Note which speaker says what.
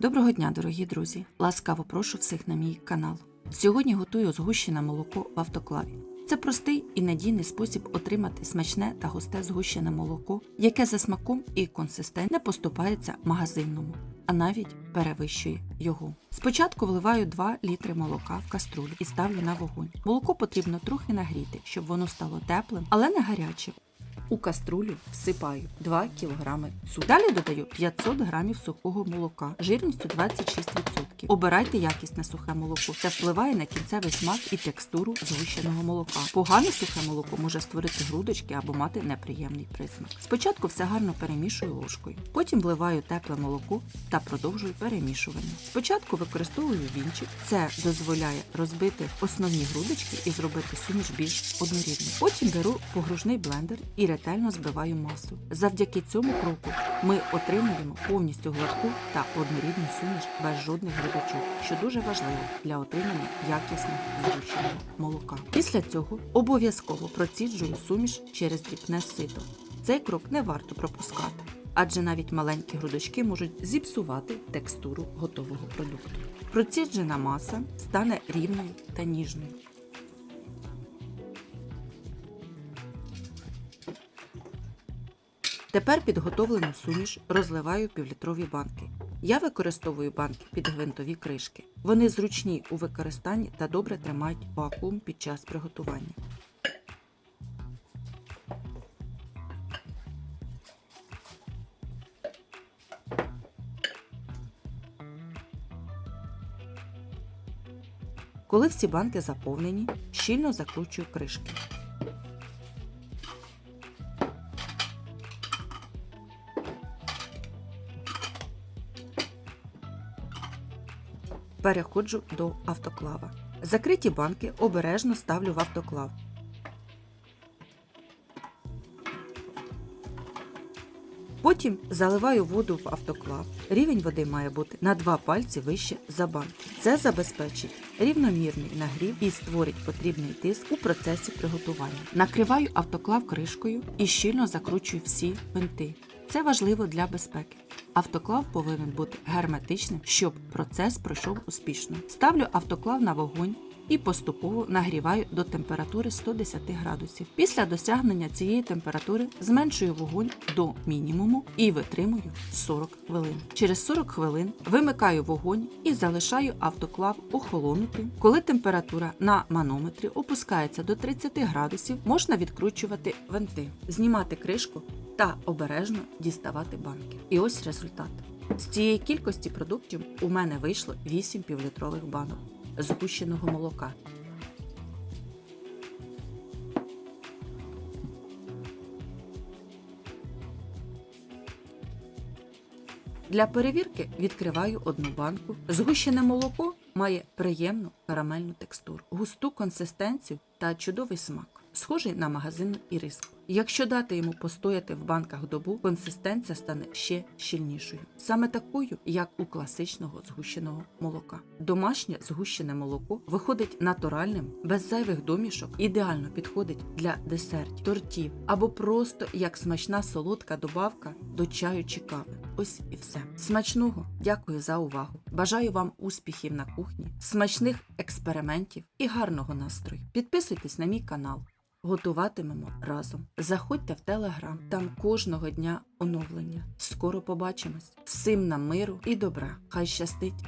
Speaker 1: Доброго дня, дорогі друзі! Ласкаво прошу всіх на мій канал. Сьогодні готую згущене молоко в автоклаві. Це простий і надійний спосіб отримати смачне та густе згущене молоко, яке за смаком і консистенцією не поступається магазинному, а навіть перевищує його. Спочатку вливаю 2 літри молока в каструлю і ставлю на вогонь. Молоко потрібно трохи нагріти, щоб воно стало теплим, але не гарячим. У каструлю всипаю 2 кг цукру. Далі додаю 500 г сухого молока жирністю 26%. Обирайте якісне сухе молоко. Це впливає на кінцевий смак і текстуру згущеного молока. Погане сухе молоко може створити грудочки або мати неприємний присмак. Спочатку все гарно перемішую ложкою, потім вливаю тепле молоко та продовжую перемішування. Спочатку використовую вінчик. Це дозволяє розбити основні грудочки і зробити суміш більш однорідною. Потім беру погружний блендер і ретельно збиваю масу. Завдяки цьому кроку ми отримуємо повністю гладку та однорідну суміш без жодних грудочок, що дуже важливо для отримання якісного згущеного молока. Після цього обов'язково проціджую суміш через дрібне сито. Цей крок не варто пропускати. Адже навіть маленькі грудочки можуть зіпсувати текстуру готового продукту. Проціджена маса стане рівною та ніжною. Тепер підготовлену суміш розливаю в півлітрові банки. Я використовую банки під гвинтові кришки. Вони зручні у використанні та добре тримають вакуум під час приготування. Коли всі банки заповнені, щільно закручую кришки. Переходжу до автоклава. Закриті банки обережно ставлю в автоклав. Потім заливаю воду в автоклав. Рівень води має бути на два пальці вище за банки. Це забезпечить рівномірний нагрів і створить потрібний тиск у процесі приготування. Накриваю автоклав кришкою і щільно закручую всі винти. Це важливо для безпеки. Автоклав повинен бути герметичним, щоб процес пройшов успішно. Ставлю автоклав на вогонь і поступово нагріваю до температури 110 градусів. Після досягнення цієї температури зменшую вогонь до мінімуму і витримую 40 хвилин. Через 40 хвилин вимикаю вогонь і залишаю автоклав охолонути. Коли температура на манометрі опускається до 30 градусів, можна відкручувати винти, знімати кришку та обережно діставати банки. І ось результат. З цієї кількості продуктів у мене вийшло 8 півлітрових банок згущеного молока. Для перевірки відкриваю одну банку. Згущене молоко має приємну карамельну текстуру, густу консистенцію та чудовий смак, схожий на магазинну іриску. Якщо дати йому постояти в банках добу, консистенція стане ще щільнішою, саме такою, як у класичного згущеного молока. Домашнє згущене молоко виходить натуральним, без зайвих домішок, ідеально підходить для десертів, тортів або просто як смачна солодка добавка до чаю чи кави. Ось і все. Смачного! Дякую за увагу. Бажаю вам успіхів на кухні, смачних експериментів і гарного настрою. Підписуйтесь на мій канал. Готуватимемо разом. Заходьте в телеграм, там кожного дня оновлення. Скоро побачимось. Всім нам миру і добра. Хай щастить!